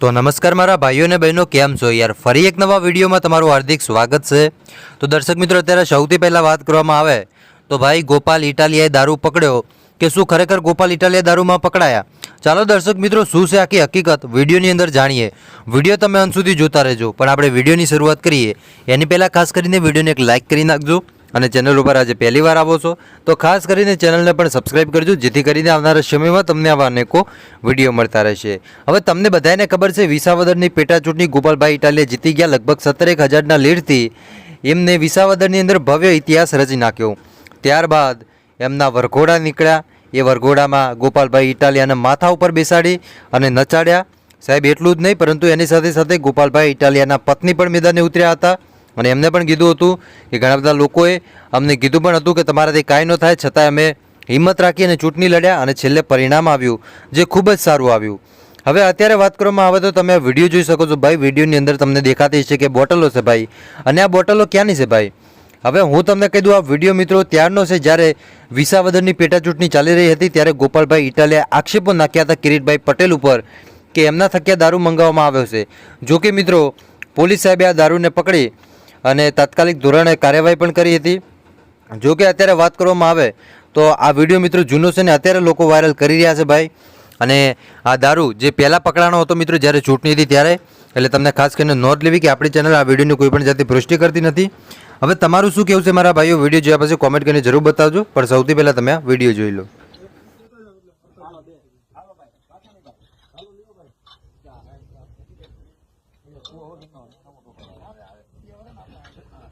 તો નમસ્કાર મારા ભાઈઓ અને બહેનો, કેમ છો યાર? ફરી એક નવા વિડીયોમાં તમારું હાર્દિક સ્વાગત છે. તો દર્શક મિત્રો, અત્યારે સૌથી પહેલાં વાત કરવામાં આવે તો ભાઈ ગોપાલ ઇટાલિયાએ દારૂ પકડ્યો કે શું ખરેખર ગોપાલ ઇટાલિયા દારૂમાં પકડાયા? ચાલો દર્શક મિત્રો, શું છે આખી હકીકત વિડીયોની અંદર જાણીએ. વીડિયો તમે અંત સુધી જોતા રહેજો. પણ આપણે વિડીયોની શરૂઆત કરીએ. એની પહેલાં ખાસ કરીને વિડીયોને એક લાઇક કરી નાખજો. અને ચેનલ ઉપર આજે પહેલી વાર આવો છો, તો ખાસ કરીને ચેનલને પણ સબસ્ક્રાઇબ કરજો, જેથી કરીને આવનારા સમયમાં તમને આવા અનેકો વીડિયો મળતા રહેશે. હવે તમને બધાને ખબર છે, વિસાવદરની પેટાચૂંટણી ગોપાલભાઈ ઇટાલિયા જીતી ગયા, લગભગ સત્તરેક હજારના લીડથી એમને વિસાવદરની અંદર ભવ્ય ઇતિહાસ રચી નાખ્યો. ત્યારબાદ એમના વરઘોડા નીકળ્યા, એ વરઘોડામાં ગોપાલભાઈ ઇટાલિયાના માથા ઉપર બેસાડી અને નચાડ્યા. સાહેબ, એટલું જ નહીં, પરંતુ એની સાથે સાથે ગોપાલભાઈ ઇટાલિયાના પત્ની પણ મેદાને ઉતર્યા હતા. અને એમને પણ કીધું હતું કે ઘણા બધા લોકોએ અમને કીધું પણ હતું કે તમારાથી કાંઈ ન થાય છતાં અમે હિંમત રાખી અને ચૂંટણી લડ્યા અને છેલ્લે પરિણામ આવ્યું, જે ખૂબ જ સારું આવ્યું. હવે અત્યારે વાત કરવામાં આવે તો તમે આ વીડિયો જોઈ શકો છો. ભાઈ, વિડીયોની અંદર તમને દેખાતી છે કે બોટલો છે ભાઈ. અને આ બોટલો ક્યાંની છે ભાઈ? હવે હું તમને કહી દઉં, આ વીડિયો મિત્રો ત્યારનો છે જ્યારે વિસાવદરની પેટાચૂંટણી ચાલી રહી હતી, ત્યારે ગોપાલભાઈ ઇટાલિયા આક્ષેપો નાખ્યા હતા કિરીટભાઈ પટેલ ઉપર કે એમના થક્યા દારૂ મંગાવવામાં આવ્યો છે. જો કે મિત્રો, પોલીસ સાહેબે આ દારૂને પકડી અને તાત્કાલિક ધોરણે કાર્યવાહી પણ કરી હતી. જો કે અત્યારે વાત કરવામાં આવે, તો આ વીડિયો મિત્રો જૂનો છે ને અત્યારે લોકો વાયરલ કરી રહ્યા છે ભાઈ. અને આ દારૂ જે પહેલાં પકડાનો હતો મિત્રો જ્યારે ચૂંટણી હતી ત્યારે, એટલે તમને ખાસ કરીને નોંધ લેવી કે આપણી ચેનલ આ વિડીયોની કોઈ પણ જાતની પુષ્ટિ કરતી નથી. હવે તમારું શું કહેવું છે મારા ભાઈઓ? વીડિયો જોયા પછી કોમેન્ટ કરીને જરૂર બતાવજો, પણ સૌથી પહેલાં તમે આ વીડિયો જોઈ લો. 我我领导，你看我都回来了。